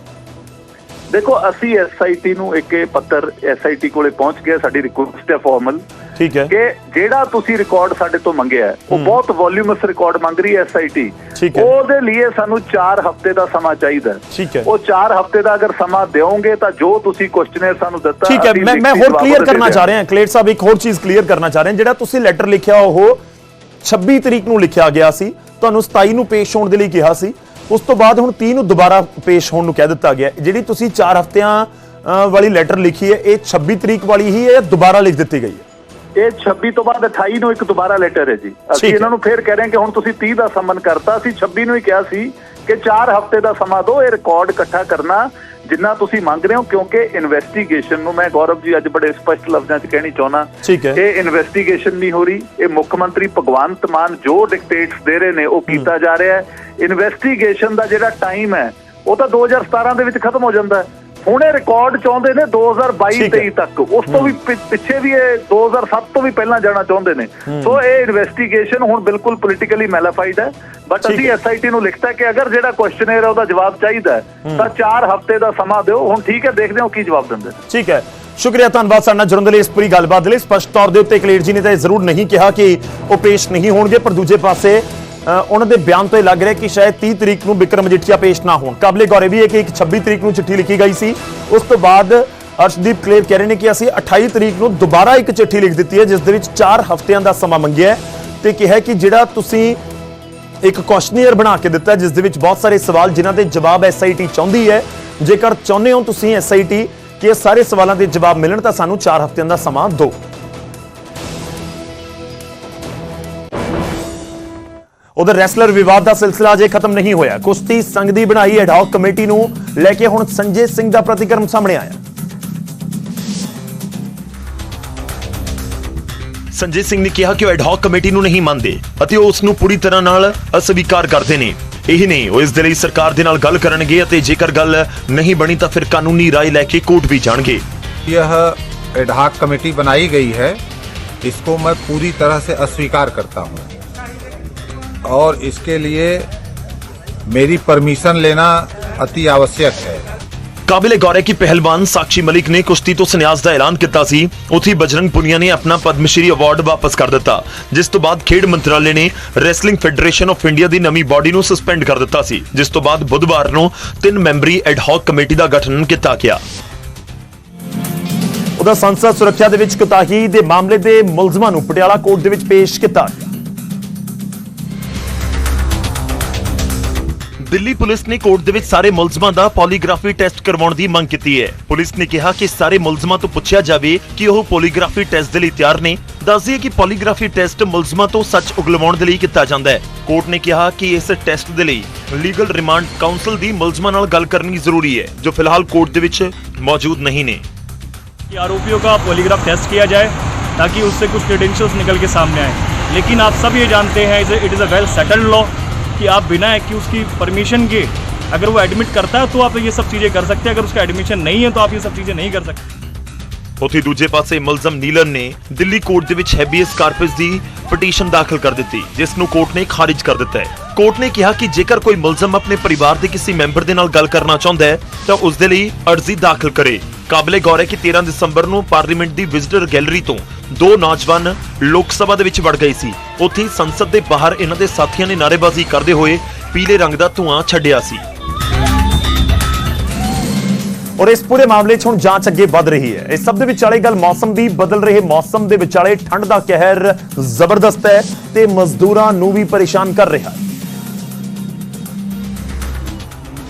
ਦੇਖੋ ਅਸੀਂ ਐਸਆਈਟੀ ਨੂੰ ਇੱਕ ਇਹ ਪੱਤਰ ਐਸਆਈਟੀ ਕੋਲੇ ਪਹੁੰਚ ਗਿਆ ਸਾਡੀ ਰਿਕੁਐਸਟ ਹੈ ਫਾਰਮਲ ਠੀਕ ਹੈ। ਕਿ ਜਿਹੜਾ ਤੁਸੀਂ ਰਿਕਾਰਡ ਸਾਡੇ ਤੋਂ ਮੰਗਿਆ ਉਹ ਬਹੁਤ ਵੋਲਿਊਮਸ ਰਿਕਾਰਡ ਮੰਗ ਰਹੀ ਹੈ ਐਸਆਈਟੀ। ਉਹਦੇ ਲਈ ਸਾਨੂੰ 4 ਹਫ਼ਤੇ ਦਾ ਸਮਾਂ ਚਾਹੀਦਾ ਹੈ। ਠੀਕ ਹੈ। ਉਹ 4 ਹਫ਼ਤੇ ਦਾ ਅਗਰ ਸਮਾਂ ਦਿਓਗੇ ਤਾਂ ਜੋ ਤੁਸੀਂ ਕੁਐਸਚਨਰ ਸਾਨੂੰ ਦਿੱਤਾ ਠੀਕ ਹੈ ਮੈਂ ਮੈਂ ਹੋਰ ਕਲੀਅਰ ਕਰਨਾ ਚਾਹ ਰਿਹਾ ਕਲੇਟ ਸਾਹਿਬ ਇੱਕ ਹੋਰ ਚੀਜ਼ ਕਲੀਅਰ ਕਰਨਾ ਚਾਹ ਰਹੇ ਜਿਹੜਾ ਤੁਸੀਂ ਲੈਟਰ ਲਿਖਿਆ ਉਹ 26 ਤਰੀਕ ਨੂੰ ਲਿਖਿਆ ਗਿਆ ਸੀ। ਤੁਹਾਨੂੰ 27 ਨੂੰ ਪੇਸ਼ ਹੋਣ ਦੇ ਲਈ ਕਿਹਾ ਸੀ। ਉਸ ਤੋਂ ਬਾਅਦ ਹੁਣ 30 ਨੂੰ ਦੁਬਾਰਾ ਪੇਸ਼ ਹੋਣ ਨੂੰ ਕਹਿ ਦਿੱਤਾ ਗਿਆ। ਜਿਹੜੀ ਤੁਸੀਂ 4 ਹਫ਼ਤਿਆਂ ਵਾਲੀ ਲੈਟਰ ਲਿਖੀ ਹੈ ਇਹ 26 ਤਰੀਕ ਵਾਲੀ ਹੀ ਹੈ ਜਾਂ ਦੁਬਾਰਾ ਲਿਖ ਦਿੱਤੀ ਗਈ ਹੈ? ਇਹ 26 ਤੋਂ ਬਾਅਦ 28 ਨੂੰ ਇੱਕ ਦੁਬਾਰਾ ਲੈਟਰ ਹੈ ਜੀ। ਅਸੀਂ। ਇਹਨਾਂ ਨੂੰ ਫੇਰ ਕਹਿ ਰਹੇ ਹਾਂ ਕਿ ਹੁਣ ਤੁਸੀਂ 30 ਦਾ ਸੰਮਨ ਕਰਤਾ ਅਸੀਂ 26 ਨੂੰ ਹੀ ਕਿਹਾ ਸੀ ਕਿ 4 ਹਫ਼ਤੇ ਦਾ ਸਮਾਂ ਦਿਓ ਇਹ ਰਿਕਾਰਡ ਇਕੱਠਾ ਕਰਨਾ ਜਿੰਨਾ ਤੁਸੀਂ ਮੰਗ ਰਹੇ ਹੋ ਕਿਉਂਕਿ ਇਨਵੈਸਟੀਗੇਸ਼ਨ ਨੂੰ ਮੈਂ ਗੌਰਵ ਜੀ ਅੱਜ ਬੜੇ ਸਪਸ਼ਟ ਲਫ਼ਜ਼ਾਂ 'ਚ ਕਹਿਣੀ ਚਾਹੁੰਦਾ। ਇਹ ਇਨਵੈਸਟੀਗੇਸ਼ਨ ਨਹੀਂ ਹੋ ਰਹੀ ਇਹ ਮੁੱਖ ਮੰਤਰੀ ਭਗਵੰਤ ਮਾਨ ਜੋ ਡਿਕਟੇਟਸ ਦੇ ਰਹੇ ਨੇ ਉਹ ਕੀਤਾ ਜਾ ਰਿਹਾ ਹੈ। ਇਨਵੈਸਟੀਗੇਸ਼ਨ ਦਾ ਜਿਹੜਾ ਟਾਈਮ ਹੈ ਉਹ ਤਾਂ 2017 ਦੇ ਵਿੱਚ ਖਤਮ ਹੋ ਜਾਂਦਾ ਹੈ। ਹੁਣ ਇਹ ਰਿਕਾਰਡ ਚਾਹੁੰਦੇ ਨੇ 2022 ਠੀਕ ਹੈ। 23 ਤੱਕ। ਉਸ ਤੋਂ ਵੀ ਪਿੱਛੇ ਵੀ ਇਹ 2007 ਤੋਂ ਵੀ ਪਹਿਲਾਂ ਜਾਣਾ ਚਾਹੁੰਦੇ ਨੇ। ਸੋ ਇਹ ਇਨਵੈਸਟੀਗੇਸ਼ਨ ਹੁਣ ਬਿਲਕੁਲ ਪੋਲੀਟੀਕਲੀ ਮੈਲਾਫਾਈਡ ਹੈ। ਬਟ ਅਸੀਂ। ਐਸਆਈਟੀ ਨੂੰ ਲਿਖਤਾ ਕਿ ਅਗਰ ਜਿਹੜਾ ਕੁਐਸਚਨਰ ਹੈ ਉਹਦਾ ਜਵਾਬ ਚਾਹੀਦਾ ਤਾਂ 4 ਹਫ਼ਤੇ ਦਾ ਸਮਾਂ ਦਿਓ। ਹੁਣ ਠੀਕ ਹੈ ਦੇਖਦੇ ਹਾਂ ਕੀ ਜਵਾਬ ਦਿੰਦੇ ਠੀਕ ਹੈ। ਸ਼ੁਕਰੀਆ ਧੰਨਵਾਦ ਸਾਡੇ ਨਾਲ ਜੁੜਨ ਦੇ ਲਈ ਇਸ ਪੂਰੀ ਗੱਲਬਾਤ ਦੇ ਲਈ। ਸਪਸ਼ਟ ਤੌਰ ਦੇ ਉੱਤੇ ਕਲੀਅਰ ਜੀ ਨੇ ਤਾਂ ਇਹ ਜ਼ਰੂਰ ਨਹੀਂ ਕਿਹਾ ਕਿ ਉਹ ਪੇਸ਼ ਨਹੀਂ ਹੋਣਗੇ ਪਰ ਦੂਜੇ ਪਾਸੇ ਉਹਨਾਂ ਦੇ ਬਿਆਨ ਤੋਂ ਇਹ ਲੱਗ ਰਿਹਾ ਕਿ ਸ਼ਾਇਦ 30 ਤਰੀਕ ਨੂੰ ਵਿਕਰਮ ਮਜੀਠੀਆ ਪੇਸ਼ ਨਾ ਹੋਣ। ਕਾਬਲੇ ਗੌਰ ਇਹ ਵੀ ਹੈ ਕਿ ਇੱਕ 26 ਤਰੀਕ ਨੂੰ ਚਿੱਠੀ ਲਿਖੀ ਗਈ ਸੀ। ਉਸ ਤੋਂ ਬਾਅਦ ਅਰਸ਼ਦੀਪ ਕਲੇਰ ਕਹਿ ਰਹੇ ਨੇ ਕਿ ਅਸੀਂ 28 ਤਰੀਕ ਨੂੰ ਦੁਬਾਰਾ ਇੱਕ ਚਿੱਠੀ ਲਿਖ ਦਿੱਤੀ ਹੈ, ਜਿਸ ਦੇ ਵਿੱਚ 4 ਹਫ਼ਤਿਆਂ ਦਾ ਸਮਾਂ ਮੰਗਿਆ ਹੈ ਤੇ ਕਿਹਾ ਕਿ ਜਿਹੜਾ ਤੁਸੀਂ ਇੱਕ ਕੁਐਸਚਨੀਅਰ ਬਣਾ ਕੇ ਦਿੱਤਾ ਜਿਸ ਦੇ ਵਿੱਚ ਬਹੁਤ ਸਾਰੇ ਸਵਾਲ ਜਿਨ੍ਹਾਂ ਦੇ ਜਵਾਬ ਐਸਆਈਟੀ ਚਾਹੁੰਦੀ ਹੈ। ਜੇਕਰ ਚਾਹੁੰਦੇ ਹੋ ਤੁਸੀਂ ਐਸਆਈਟੀ ਕਿ ਇਹ ਸਾਰੇ ਸਵਾਲਾਂ ਦੇ ਜਵਾਬ ਮਿਲਣ ਤਾਂ ਸਾਨੂੰ 4 ਹਫ਼ਤਿਆਂ ਦਾ ਸਮਾਂ ਦਿਓ। ਉਧਰ ਰੈਸਲਰ ਵਿਵਾਦ ਦਾ ਸਿਲਸਿਲਾ ਅਜੇ ਖਤਮ ਨਹੀਂ ਹੋਇਆ ਕੁਸ਼ਤੀ ਸੰਘ ਦੀ ਬਣਾਈ ਐਡਹੌਕ ਕਮੇਟੀ ਨੂੰ ਲੈ ਕੇ ਹੁਣ ਸੰਜੇ ਸਿੰਘ ਦਾ ਪ੍ਰਤੀਕਰਮ ਸਾਹਮਣੇ ਆਇਆ ਸੰਜੇ ਸਿੰਘ ਨੇ ਕਿਹਾ ਕਿ ਉਹ ਐਡਹੌਕ ਕਮੇਟੀ ਨੂੰ ਨਹੀਂ ਮੰਨਦੇ ਅਤੇ ਉਹ ਉਸ ਨੂੰ ਪੂਰੀ ਤਰ੍ਹਾਂ ਨਾਲ ਅਸਵੀਕਾਰ ਕਰਦੇ ਨੇ ਇਹੀ ਨਹੀਂ ਉਹ ਇਸ ਦੇ ਲਈ ਸਰਕਾਰ ਦੇ ਨਾਲ ਗੱਲ ਕਰਨਗੇ ਅਤੇ ਜੇਕਰ ਗੱਲ ਨਹੀਂ ਬਣੀ ਤਾਂ ਫਿਰ ਕਾਨੂੰਨੀ ਰਾਏ ਲੈ ਕੇ ਕੋਰਟ ਵੀ ਜਾਣਗੇ यह एडहाक कमेटी बनाई गई है इसको मैं पूरी तरह से अस्वीकार करता हूं और इसके लिए मेरी परमिशन लेना अति आवश्यक है ਕਾਬਿਲੇ ਗੌਰ ਹੈ ਕਿ ਪਹਿਲਵਾਨ ਸਾਕਸ਼ੀ ਮਲਿਕ ਨੇ ਕੁਸ਼ਤੀ ਤੋਂ ਸੰਨਿਆਸ ਦਾ ਐਲਾਨ ਕੀਤਾ ਸੀ ਉੱਥੇ ਹੀ ਬਜਰੰਗ ਪੁਨੀਆ ਨੇ ਆਪਣਾ ਪਦਮਸ਼੍ਰੀ ਅਵਾਰਡ ਵਾਪਸ ਕਰ ਦਿੱਤਾ ਜਿਸ ਤੋਂ ਬਾਅਦ ਖੇਡ ਮੰਤਰਾਲੇ ਨੇ ਰੈਸਲਿੰਗ ਫੈਡਰੇਸ਼ਨ ਆਫ ਇੰਡੀਆ ਦੀ ਨਵੀਂ ਬਾਡੀ ਨੂੰ ਸਸਪੈਂਡ ਕਰ ਦਿੱਤਾ ਸੀ ਜਿਸ ਤੋਂ ਬਾਅਦ ਬੁੱਧਵਾਰ ਨੂੰ ਤਿੰਨ ਮੈਂਬਰੀ ਐਡਹੌਕ ਕਮੇਟੀ ਦਾ ਗਠਨ ਕੀਤਾ ਗਿਆ ਉਹਦਾ ਸੰਸਦ ਸੁਰੱਖਿਆ ਦੇ ਵਿੱਚ ਕੁਤਾਹੀ ਦੇ ਮਾਮਲੇ ਦੇ ਮੁਲਜ਼ਮਾਂ ਨੂੰ ਪਟਿਆਲਾ ਕੋਰਟ ਦੇ ਵਿੱਚ ਪੇਸ਼ ਕੀਤਾ ਦਿੱਲੀ ਪੁਲਿਸ ਨੇ ਕੋਰਟ ਦੇ ਵਿੱਚ ਸਾਰੇ ਮੁਲਜ਼ਮਾਂ ਦਾ ਪੋਲੀਗ੍ਰਾਫੀ ਟੈਸਟ ਕਰਵਾਉਣ ਦੀ ਮੰਗ ਕੀਤੀ ਹੈ ਪੁਲਿਸ ਨੇ ਕਿਹਾ ਕਿ ਸਾਰੇ ਮੁਲਜ਼ਮਾਂ ਤੋਂ ਪੁੱਛਿਆ ਜਾਵੇ ਕਿ ਉਹ ਪੋਲੀਗ੍ਰਾਫੀ ਟੈਸਟ ਦੇ ਲਈ ਤਿਆਰ ਨੇ ਦੱਸਦੀਏ ਕਿ ਪੋਲੀਗ੍ਰਾਫੀ ਟੈਸਟ ਮੁਲਜ਼ਮਾਂ ਤੋਂ ਸੱਚ ਉਗਲਵਾਉਣ ਦੇ ਲਈ ਕੀਤਾ ਜਾਂਦਾ ਹੈ ਕੋਰਟ ਨੇ ਕਿਹਾ ਕਿ ਇਸ ਟੈਸਟ ਦੇ ਲਈ ਲੀਗਲ ਰਿਮਾਂਡ ਕਾਉਂਸਲ ਦੀ ਮੁਲਜ਼ਮਾਂ ਨਾਲ ਗੱਲ ਕਰਨੀ ਜ਼ਰੂਰੀ ਹੈ ਜੋ ਫਿਲਹਾਲ ਕੋਰਟ ਦੇ ਵਿੱਚ ਮੌਜੂਦ ਨਹੀਂ ਨੇ कि आरोपियों का पॉलीग्राफ टेस्ट किया जाए ताकि उससे कुछ क्रेडेंशियल्स निकल के सामने आए लेकिन आप सब ये जानते हैं it is a well settled law कि आप बिना कि उसकी परमिशन के अगर वो एडमिट करता है तो आप ये सब चीज़ें कर सकते हैं अगर उसका एडमिशन नहीं है तो आप ये सब चीज़ें नहीं कर सकते ਉੱਥੇ ਦੂਜੇ ਪਾਸੇ ਮੁਲਜ਼ਮ ਨੀਲਮ ਨੇ ਦਿੱਲੀ ਕੋਰਟ ਦੇ ਵਿੱਚ ਹੈਬੀਅਸ ਕਾਰਪਸ ਦੀ ਪਟੀਸ਼ਨ ਦਾਖਲ ਕਰ ਦਿੱਤੀ ਜਿਸ ਨੂੰ ਕੋਰਟ ਨੇ ਖਾਰਿਜ ਕਰ ਦਿੱਤਾ ਹੈ ਕੋਰਟ ਨੇ ਕਿਹਾ ਕਿ ਜੇਕਰ ਕੋਈ ਮੁਲਜ਼ਮ ਆਪਣੇ ਪਰਿਵਾਰ ਦੇ ਕਿਸੇ ਮੈਂਬਰ ਦੇ ਨਾਲ ਗੱਲ ਕਰਨਾ ਚਾਹੁੰਦਾ ਹੈ ਤਾਂ ਉਸ ਦੇ ਲਈ ਅਰਜ਼ੀ ਦਾਖਲ ਕਰੇ ਕਾਬਲੇ ਗੌਰ ਹੈ ਕਿ 13 ਦਸੰਬਰ ਨੂੰ ਪਾਰਲੀਮੈਂਟ ਦੀ ਵਿਜ਼ਟਰ ਗੈਲਰੀ ਤੋਂ ਦੋ ਨੌਜਵਾਨ ਲੋਕ ਸਭਾ ਦੇ ਵਿੱਚ ਵੜ ਗਏ ਸੀ। ਉੱਥੇ ਸੰਸਦ ਦੇ ਬਾਹਰ ਇਹਨਾਂ ਦੇ ਸਾਥੀਆਂ ਨੇ ਨਾਅਰੇਬਾਜ਼ੀ ਕਰਦੇ ਹੋਏ ਪੀਲੇ ਰੰਗ ਦਾ ਧੂਆਂ ਛੱਡਿਆ ਸੀ। ਔਰ ਇਸ ਪੂਰੇ ਮਾਮਲੇ 'ਚ ਹੁਣ ਜਾਂਚ ਅੱਗੇ ਵਧ ਰਹੀ ਹੈ। ਇਸ ਸਭ ਦੇ ਵਿਚਾਲੇ ਗੱਲ ਮੌਸਮ ਦੀ, ਬਦਲ ਰਹੇ ਮੌਸਮ ਦੇ ਵਿਚਾਲੇ ਠੰਡ ਦਾ ਕਹਿਰ ਜ਼ਬਰਦਸਤ ਹੈ ਤੇ ਮਜ਼ਦੂਰਾਂ ਨੂੰ ਵੀ ਪਰੇਸ਼ਾਨ ਕਰ ਰਿਹਾ ਹੈ।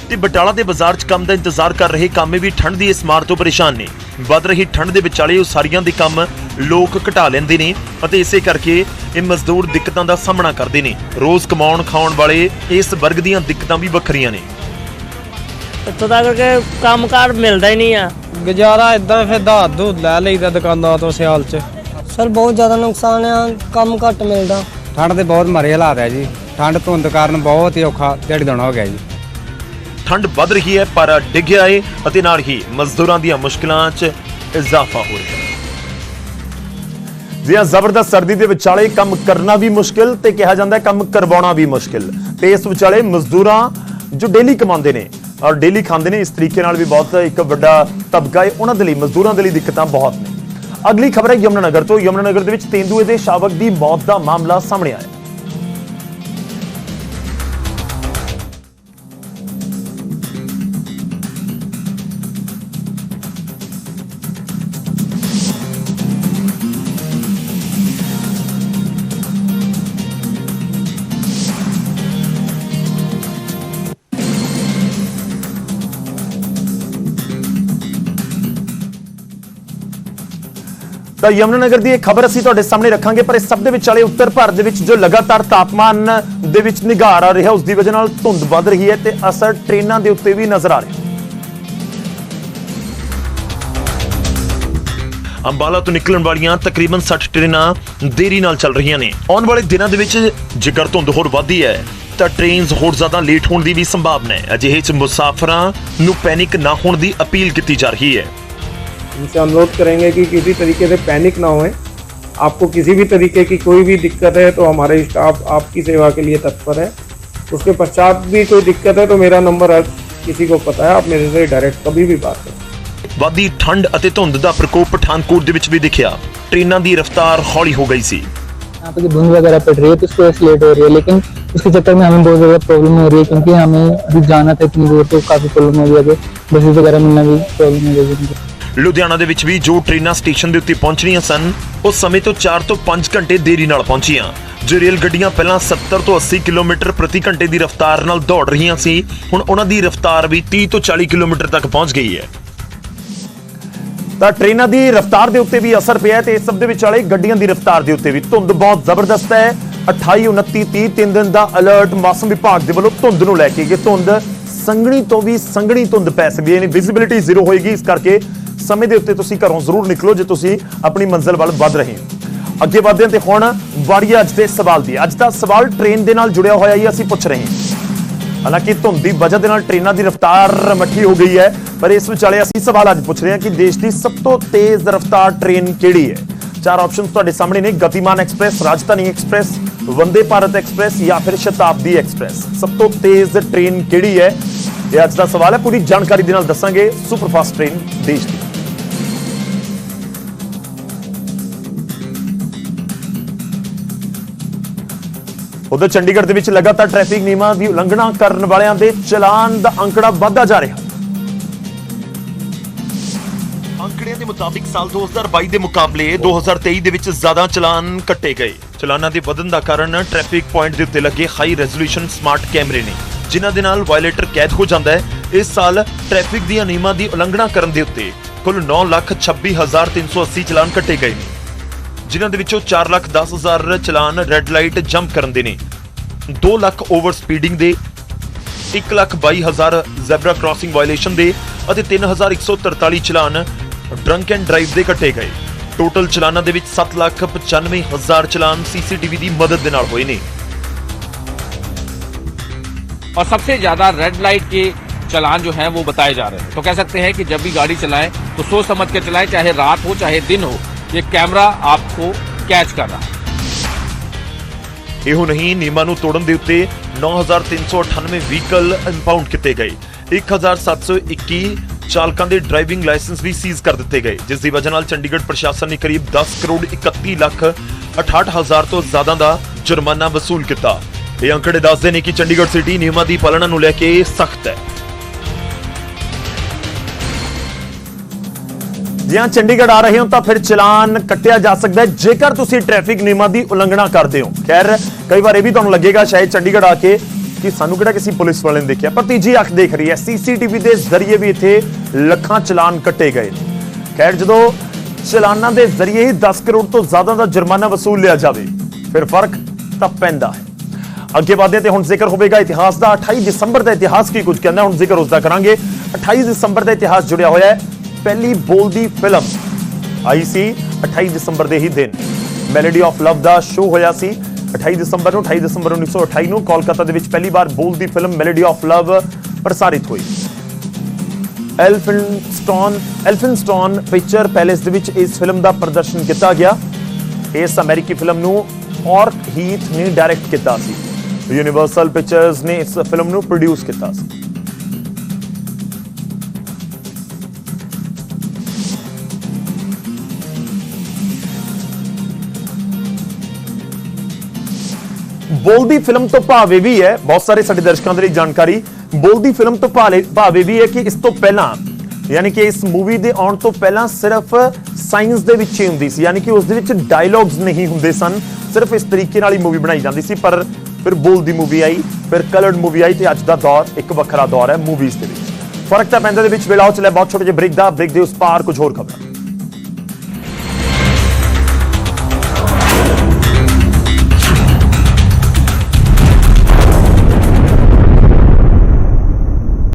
ਤੇ ਬਟਾਲਾ ਦੇ ਬਾਜ਼ਾਰ 'ਚ ਕੰਮ ਦਾ ਇੰਤਜ਼ਾਰ ਕਰ ਰਹੇ ਕਾਮੇ ਵੀ ਠੰਡ ਦੀ ਇਸ ਮਾਰ ਤੋਂ ਪਰੇਸ਼ਾਨ ਨੇ। ਵੱਧ ਰਹੀ ਠੰਡ ਦੇ ਵਿਚਾਲੇ ਉਸਾਰੀਆਂ ਦੇ ਕੰਮ ਲੋਕ ਘਟਾ ਲੈਂਦੇ ਨੇ ਅਤੇ ਇਸੇ ਕਰਕੇ ਇਹ ਮਜ਼ਦੂਰ ਦਿੱਕਤਾਂ ਦਾ ਸਾਹਮਣਾ ਕਰਦੇ ਨੇ। ਰੋਜ਼ ਕਮਾਉਣ ਖਾਉਣ ਵਾਲੇ ਇਸ ਵਰਗ ਦੀਆਂ ਦਿੱਕਤਾਂ ਵੀ ਵੱਖਰੀਆਂ ਨੇ। ਇੱਥੋਂ ਤੱਕ ਕਿ ਕੰਮਕਾਰ ਮਿਲਦਾ ਹੀ ਨਹੀਂ ਆ। ਗੁਜ਼ਾਰਾ ਇਦਾਂ ਫਿਰ ਦਾਤ ਦੂਤ ਲੈ ਲਈਦਾ ਦੁਕਾਨਾਂ ਤੋਂ ਸਿਆਲ 'ਚ। ਸਰ ਬਹੁਤ ਜ਼ਿਆਦਾ ਨੁਕਸਾਨ ਆ ਕੰਮ ਘੱਟ ਮਿਲਦਾ। ਠੰਡ ਦੇ ਬਹੁਤ ਮਾਰੇ ਹਾਲਾਤ ਹੈ ਜੀ। ਠੰਡ ਧੁੰਦ ਕਾਰਨ ਬਹੁਤ ਹੀ ਔਖਾ ਦਿਹਾੜੀ ਦਾਉਣਾ ਹੋ ਗਿਆ ਜੀ। ਠੰਡ ਵੱਧ ਰਹੀ ਹੈ, ਪਰ ਡਿੱਗਿਆ ਏ ਅਤੇ ਨਾਲ ਹੀ ਮਜ਼ਦੂਰਾਂ ਦੀਆਂ ਮੁਸ਼ਕਲਾਂ 'ਚ ਇਜ਼ਾਫਾ ਹੋ ਰਿਹਾ ਹੈ। ਜਿਹਾ ਜ਼ਬਰਦਸਤ ਸਰਦੀ ਦੇ ਵਿਚਾਲੇ ਕੰਮ ਕਰਨਾ ਵੀ ਮੁਸ਼ਕਿਲ ਤੇ ਕਿਹਾ ਜਾਂਦਾ ਕੰਮ ਕਰਵਾਉਣਾ ਵੀ ਮੁਸ਼ਕਿਲ। ਤੇ ਇਸ ਵਿਚਾਲੇ ਮਜ਼ਦੂਰਾਂ ਜੋ ਡੇਲੀ ਕਮਾਉਂਦੇ ਨੇ ਔਰ ਡੇਲੀ ਖਾਂਦੇ ਨੇ, ਇਸ ਤਰੀਕੇ ਨਾਲ ਵੀ ਬਹੁਤ ਇੱਕ ਵੱਡਾ ਤਬਕਾ ਹੈ। ਉਹਨਾਂ ਦੇ ਲਈ, ਮਜ਼ਦੂਰਾਂ ਦੇ ਲਈ ਦਿੱਕਤਾਂ ਬਹੁਤ ਨੇ। ਅਗਲੀ ਖਬਰ ਹੈ ਯਮੁਨਾਨਗਰ ਤੋਂ। ਯਮੁਨਾਨਗਰ ਦੇ ਵਿੱਚ ਤੇਂਦੂਏ ਦੇ ਸ਼ਾਵਕ ਦੀ ਮੌਤ ਦਾ ਮਾਮਲਾ ਸਾਹਮਣੇ ਆਇਆ ਤਾਂ ਯਮੁਨਾਨਗਰ ਦੀ ਇਹ ਖਬਰ ਅਸੀਂ ਤੁਹਾਡੇ ਸਾਹਮਣੇ ਰੱਖਾਂਗੇ, ਪਰ ਇਸ ਸਭ ਦੇ ਵਿਚਾਲੇ ਉੱਤਰ ਭਾਰਤ ਦੇ ਵਿੱਚ ਜੋ ਲਗਾਤਾਰ ਤਾਪਮਾਨ ਦੇ ਵਿੱਚ ਨਿਗਾਰ ਆ ਰਿਹਾ, ਉਸ ਦੀ ਵਜ੍ਹਾ ਨਾਲ ਧੁੰਦ ਵੱਧ ਰਹੀ ਹੈ ਤੇ ਅਸਰ ਟ੍ਰੇਨਾਂ ਦੇ ਉੱਤੇ ਵੀ ਨਜ਼ਰ ਆ ਰਿਹਾ। ਅੰਬਾਲਾ ਤੋਂ ਨਿਕਲਣ ਵਾਲੀਆਂ ਤਕਰੀਬਨ 60 ਟ੍ਰੇਨਾਂ ਦੇਰੀ ਨਾਲ ਚੱਲ ਰਹੀਆਂ ਨੇ। ਆਉਣ ਵਾਲੇ ਦਿਨਾਂ ਦੇ ਵਿੱਚ ਜੇਕਰ ਧੁੰਦ ਹੋਰ ਵੱਧਦੀ ਹੈ, ਤਾਂ ਟ੍ਰੇਨਸ ਹੋਰ ਜ਼ਿਆਦਾ ਲੇਟ ਹੋਣ ਦੀ ਵੀ ਸੰਭਾਵਨਾ ਹੈ। ਅਜਿਹੇ ਚ ਮੁਸਾਫਰਾਂ ਨੂੰ ਪੈਨਿਕ ਨਾ ਹੋਣ ਦੀ ਅਪੀਲ ਕੀਤੀ ਜਾ ਰਹੀ ਹੈ। इनसे अनुरोध करेंगे कि किसी तरीके से पैनिक ना होए आपको किसी भी तरीके की कोई भी दिक्कत है तो हमारे स्टाफ आपकी सेवा के लिए तत्पर है उसके पश्चात भी कोई दिक्कत है तो मेरा नंबर हर किसी को पता है आप मेरे से डायरेक्ट कभी भी बात करें ਵਾਦੀ ਠੰਡ ਅਤੇ ਧੁੰਦ ਦਾ ਪ੍ਰਕੋਪ ਪਠਾਨਕੋਟ ਦੇ ਵਿੱਚ ਵੀ ਦਿਖਿਆ ਟ੍ਰੇਨਾਂ ਦੀ ਰਫ਼ਤਾਰ ਹੌਲੀ ਹੋ ਗਈ ਸੀ यहाँ पे धुंध वगैरह पड़ रही है तो उसकी वजह से लेट हो रही है लेकिन उसके चक्कर में हमें बहुत ज़्यादा प्रॉब्लम हो रही है क्योंकि हमें भी जाना था इतनी दूर तो काफ़ी प्रॉब्लम हो गई है बसेस वगैरह मिलना भी प्रॉब्लम हो गई है ਲੁਧਿਆਣਾ ਦੇ ਵਿੱਚ ਵੀ ਜੋ ਟ੍ਰੇਨਾਂ ਸਟੇਸ਼ਨ ਦੇ ਉੱਤੇ ਪਹੁੰਚਣੀਆਂ ਸਨ ਉਸ ਸਮੇਂ ਤੋਂ 4 ਤੋਂ 5 ਘੰਟੇ ਦੇਰੀ ਨਾਲ ਪਹੁੰਚੀਆਂ। ਜੋ ਰੇਲ ਗੱਡੀਆਂ ਪਹਿਲਾਂ 70 ਤੋਂ 80 ਕਿਲੋਮੀਟਰ ਪ੍ਰਤੀ ਘੰਟੇ ਦੀ ਰਫ਼ਤਾਰ ਨਾਲ ਦੌੜ ਰਹੀਆਂ ਸੀ, ਹੁਣ ਉਹਨਾਂ ਦੀ ਰਫ਼ਤਾਰ ਵੀ 30 ਤੋਂ 40 ਕਿਲੋਮੀਟਰ ਤੱਕ ਪਹੁੰਚ ਗਈ ਹੈ। ਤਾਂ ਟ੍ਰੇਨਾਂ ਦੀ ਰਫ਼ਤਾਰ ਦੇ ਉੱਤੇ ਵੀ ਅਸਰ ਪਿਆ ਹੈ ਤੇ ਇਸ ਸਭ ਦੇ ਵਿਚਾਲੇ ਗੱਡੀਆਂ ਦੀ ਰਫ਼ਤਾਰ ਦੇ ਉੱਤੇ ਵੀ ਧੁੰਦ ਬਹੁਤ ਜ਼ਬਰਦਸਤ ਹੈ। 28 29 30 ਤਿੰਨ ਦਿਨ ਦਾ ਅਲਰਟ ਮੌਸਮ ਵਿਭਾਗ ਦੇ ਵੱਲੋਂ ਧੁੰਦ ਨੂੰ ਲੈ ਕੇ ਕਿ ਧੁੰਦ ਸੰਘਣੀ ਤੋਂ ਵੀ ਸੰਘਣੀ ਧੁੰਦ ਪੈ ਸਕਦੀ ਹੈ, ਯਾਨੀ ਵਿਜ਼ਿਬਿਲਿਟੀ ਜ਼ੀਰੋ ਹੋਏਗੀ। ਇਸ ਕਰਕੇ ਸਮੇਂ ਦੇ ਉੱਤੇ ਤੁਸੀਂ ਘਰੋਂ ਜ਼ਰੂਰ ਨਿਕਲੋ ਜੇ ਤੁਸੀਂ ਆਪਣੀ ਮੰਜ਼ਿਲ ਵੱਲ ਵੱਧ ਰਹੇ ਹੋ। ਅੱਗੇ ਵਧਦੇ ਹਾਂ ਤੇ ਹੁਣ ਵਾਰੀ ਹੈ ਅੱਜ ਦੇ ਸਵਾਲ ਦੀ। ਅੱਜ ਦਾ ਸਵਾਲ ਟ੍ਰੇਨ ਦੇ ਨਾਲ ਜੁੜਿਆ ਹੋਇਆ ਹੀ ਅਸੀਂ ਪੁੱਛ ਰਹੇ ਹਾਂ। ਹਾਲਾਂਕਿ ਧੁੰਦ ਦੀ ਵਜ੍ਹਾ ਦੇ ਨਾਲ ਟ੍ਰੇਨਾਂ ਦੀ ਰਫ਼ਤਾਰ ਮੱਠੀ ਹੋ ਗਈ ਹੈ, ਪਰ ਇਸ ਵਿਚਾਲੇ ਅਸੀਂ ਸਵਾਲ ਅੱਜ ਪੁੱਛ ਰਹੇ ਹਾਂ ਕਿ ਦੇਸ਼ ਦੀ ਸਭ ਤੋਂ ਤੇਜ਼ ਰਫ਼ਤਾਰ ਟ੍ਰੇਨ ਕਿਹੜੀ ਹੈ? ਚਾਰ ਆਪਸ਼ਨਸ ਤੁਹਾਡੇ ਸਾਹਮਣੇ ਨੇ, Gatiman express, Rajdhani express, Vande Bharat express ਜਾਂ ਫਿਰ ਸ਼ਤਾਬਦੀ ਐਕਸਪ੍ਰੈਸ। ਸਭ ਤੋਂ ਤੇਜ਼ ਟ੍ਰੇਨ ਕਿਹੜੀ ਹੈ? ਇਹ ਅੱਜ ਦਾ ਸਵਾਲ ਹੈ, ਪੂਰੀ ਜਾਣਕਾਰੀ ਦੇ ਨਾਲ ਦੱਸਾਂਗੇ, ਸੁਪਰਫਾਸਟ ਟ੍ਰੇਨ ਦੇਸ਼ ਦੀ। ਉਧਰ ਚੰਡੀਗੜ੍ਹ ਦੇ ਵਿੱਚ ਲਗਾਤਾਰ ਟ੍ਰੈਫਿਕ ਨਿਯਮਾਂ ਦੀ ਉਲੰਘਣਾ ਕਰਨ ਵਾਲਿਆਂ ਦੇ ਚਲਾਨ ਦਾ ਅੰਕੜਾ ਵੱਧਦਾ ਜਾ ਰਿਹਾ। ਅੰਕੜਿਆਂ ਦੇ ਮੁਤਾਬਿਕ ਸਾਲ 2022 ਦੇ ਮੁਕਾਬਲੇ 2023 ਦੇ ਵਿੱਚ ਜ਼ਿਆਦਾ ਚਲਾਨ ਕੱਟੇ ਗਏ। ਚਲਾਨਾਂ ਦੇ ਵਧਣ ਦਾ ਕਾਰਨ ਟ੍ਰੈਫਿਕ ਪੁਆਇੰਟ ਦੇ ਉੱਤੇ ਲੱਗੇ ਹਾਈ ਰੈਜ਼ੋਲੂਸ਼ਨ ਸਮਾਰਟ ਕੈਮਰੇ ਨੇ ਜਿਨ੍ਹਾਂ ਦੇ ਨਾਲ ਵਾਇਲੇਟਰ ਕੈਦ ਹੋ ਜਾਂਦਾ ਹੈ। ਇਸ ਸਾਲ ਟ੍ਰੈਫਿਕ ਦੀਆਂ ਨਿਯਮਾਂ ਦੀ ਉਲੰਘਣਾ ਕਰਨ ਦੇ ਉੱਤੇ ਕੁੱਲ 9,26,380 ਚਲਾਨ ਕੱਟੇ ਗਏ ਨੇ। ਜਿਨ੍ਹਾਂ ਦੇ ਵਿੱਚੋਂ 4,10,000 ਚਲਾਨ ਰੈੱਡ ਲਾਈਟ ਜੰਪ ਕਰਨ ਦੇ ਨੇ 2 ਲੱਖ ਓਵਰ ਸਪੀਡਿੰਗ ਦੇ 1,22,000 ਜ਼ੈਬਰਾ ਕ੍ਰਾਸਿੰਗ ਵਾਇਲੇਸ਼ਨ ਦੇ ਅਤੇ 3,143 ਚਲਾਨ ਡਰੰਕ ਐਂਡ ਡਰਾਈਵ ਦੇ ਕੱਟੇ ਗਏ ਟੋਟਲ ਚਲਾਨਾਂ ਦੇ ਵਿੱਚ 7,95,000 ਚਲਾਨ ਸੀਸੀਟੀਵੀ ਦੀ ਮਦਦ ਦੇ ਨਾਲ ਹੋਏ ਨੇ और सबसे ज्यादा रेड लाइट के चलान जो हैं वो बताए जा रहे हैं तो कह सकते हैं कि जब भी गाड़ी चलाएं तो सोच समझ के चलाएं चाहे रात हो चाहे दिन हो ये कैमरा आपको कैच कर रहा है ਇਹੋ ਨਹੀਂ ਨਿਯਮਾਂ ਨੂੰ ਤੋੜਨ ਦੇ ਉੱਤੇ 9398 ਵਹੀਕਲ ਇੰਪਾਊਂਡ ਕੀਤੇ ਗਏ 1721 ਚਾਲਕਾਂ ਦੇ ਡਰਾਈਵਿੰਗ ਲਾਇਸੈਂਸ ਵੀ ਸੀਜ਼ ਕਰ ਦਿੱਤੇ ਗਏ ਜਿਸ ਦੀ ਵਜ੍ਹਾ ਨਾਲ ਚੰਡੀਗੜ੍ਹ ਪ੍ਰਸ਼ਾਸਨ ਨੇ ਕਰੀਬ 10 ਕਰੋੜ 31 ਲੱਖ 68000 ਤੋਂ ਜ਼ਿਆਦਾ ਦਾ ਜੁਰਮਾਨਾ ਵਸੂਲ ਕੀਤਾ ਇਹ ਅੰਕੜੇ ਦੱਸਦੇ ਨੇ ਕਿ ਚੰਡੀਗੜ੍ਹ ਸਿਟੀ ਨਿਯਮਾਂ ਦੀ ਪਾਲਣਾ ਨੂੰ ਲੈ ਕੇ ਸਖਤ ਹੈ ਜੇ ਹਾਂ ਚੰਡੀਗੜ੍ਹ ਆ ਰਹੇ ਹੋ ਤਾਂ ਫਿਰ ਚਲਾਨ ਕੱਟਿਆ ਜਾ ਸਕਦਾ ਹੈ। ਜੇਕਰ ਤੁਸੀਂ ਟ੍ਰੈਫਿਕ ਨਿਯਮਾਂ ਦੀ ਉਲੰਘਣਾ ਕਰਦੇ ਹੋ। ਖੈਰ, ਕਈ ਵਾਰ ਇਹ ਵੀ ਤੁਹਾਨੂੰ ਲੱਗੇਗਾ ਸ਼ਾਇਦ ਚੰਡੀਗੜ੍ਹ ਆ ਕੇ ਕਿ ਸਾਨੂੰ ਕਿਹੜਾ ਕਿਸੇ ਪੁਲਿਸ ਵਾਲੇ ਨੇ ਦੇਖਿਆ। ਪਰ ਤੀਜੀ ਅੱਖ ਦੇਖ ਰਹੀ ਹੈ ਸੀਸੀਟੀਵੀ ਦੇ ਜ਼ਰੀਏ ਵੀ ਇੱਥੇ ਲੱਖਾਂ ਚਲਾਨ ਕੱਟੇ ਗਏ ਨੇ। ਖੈਰ, ਜਦੋਂ ਚਲਾਨਾਂ ਦੇ ਜ਼ਰੀਏ ਹੀ 10 ਕਰੋੜ ਤੋਂ ਜ਼ਿਆਦਾ ਦਾ ਜੁਰਮਾਨਾ ਵਸੂਲ ਲਿਆ ਜਾਵੇ, ਫਿਰ ਫ਼ਰਕ ਤਾਂ ਪੈਂਦਾ ਹੈ। ਅੱਗੇ ਵਧਦੇ ਤੇ ਹੁਣ ਜ਼ਿਕਰ ਹੋਵੇਗਾ ਇਤਿਹਾਸ ਦਾ। 28 ਦਸੰਬਰ ਦਾ ਇਤਿਹਾਸ ਕੀ ਕੁਝ ਕਹਿੰਦਾ ਹੁਣ ਜ਼ਿਕਰ ਉਸ ਦਾ ਕਰਾਂਗੇ। 28 ਦਸੰਬਰ ਦਾ ਇਤਿਹਾਸ ਜੁੜਿਆ ਹੋਇਆ ਹੈ। ਪਹਿਲੀ ਬੋਲਦੀ ਫਿਲਮ ਆਈ ਸੀ 28 ਦਸੰਬਰ ਦੇ ਹੀ ਦਿਨ। ਮੈਲੋਡੀ ਆਫ ਲਵ ਦਾ ਸ਼ੋਅ ਹੋਇਆ ਸੀ 28 ਦਸੰਬਰ ਨੂੰ 28 ਦਸੰਬਰ 1928 ਨੂੰ ਕੋਲਕਾਤਾ ਦੇ ਵਿੱਚ ਪਹਿਲੀ ਵਾਰ ਬੋਲਦੀ ਫਿਲਮ ਮੈਲੋਡੀ ਆਫ ਲਵ ਪ੍ਰਸਾਰਿਤ ਹੋਈ। ਐਲਫਿਨਸਟਨ ਐਲਫਿਨਸਟਨ ਪਿਕਚਰ ਪੈਲੇਸ ਦੇ ਵਿੱਚ ਇਸ ਫਿਲਮ ਦਾ ਪ੍ਰਦਰਸ਼ਨ ਕੀਤਾ ਗਿਆ। ਇਸ ਅਮਰੀਕੀ ਫਿਲਮ ਨੂੰ ਔਰਕ ਹੀਥ ਨੇ ਡਾਇਰੈਕਟ ਕੀਤਾ ਸੀ। ਯੂਨੀਵਰਸਲ ਪਿਕਚਰਸ ਨੇ ਇਸ ਫਿਲਮ ਨੂੰ ਪ੍ਰੋਡਿਊਸ ਕੀਤਾ ਸੀ। ਬੋਲਦੀ ਫਿਲਮ ਤੋਂ ਭਾਵੇਂ ਵੀ ਹੈ। ਬਹੁਤ ਸਾਰੇ ਸਾਡੇ ਦਰਸ਼ਕਾਂ ਦੇ ਲਈ ਜਾਣਕਾਰੀ। ਬੋਲਦੀ ਫਿਲਮ ਤੋਂ ਭਾਲੇ ਭਾਵੇਂ ਵੀ ਹੈ ਕਿ ਇਸ ਤੋਂ ਪਹਿਲਾਂ, ਯਾਨੀ ਕਿ ਇਸ ਮੂਵੀ ਦੇ ਆਉਣ ਤੋਂ ਪਹਿਲਾਂ ਸਿਰਫ ਸਾਇੰਸ ਦੇ ਵਿੱਚ ਹੀ ਹੁੰਦੀ ਸੀ। ਯਾਨੀ ਕਿ ਉਸ ਦੇ ਵਿੱਚ ਡਾਇਲੌਗਸ ਨਹੀਂ ਹੁੰਦੇ ਸਨ। ਸਿਰਫ ਇਸ ਤਰੀਕੇ ਨਾਲ ਹੀ ਮੂਵੀ ਬਣਾਈ ਜਾਂਦੀ ਸੀ। ਪਰ ਫਿਰ ਬੋਲਦੀ ਮੂਵੀ ਆਈ। ਫਿਰ ਕਲਰਡ ਮੂਵੀ ਆਈ ਤੇ ਅੱਜ ਦਾ ਦੌਰ ਇੱਕ ਵੱਖਰਾ ਦੌਰ ਹੈ ਮੂਵੀਜ਼ ਦੇ ਵਿੱਚ। ਫ਼ਰਕ ਤਾਂ ਪੈਂਦਾ ਦੇ ਵਿੱਚ। ਵੇਲਾ, ਉਹ ਚੱਲਿਆ ਬਹੁਤ ਛੋਟੇ ਜਿਹੇ ਬ੍ਰੇਕ ਦਾ ਬ੍ਰੇਕ ਦੇ ਉਸ ਪਾਰ ਕੁਝ ਹੋਰ ਖਬਰਾਂ।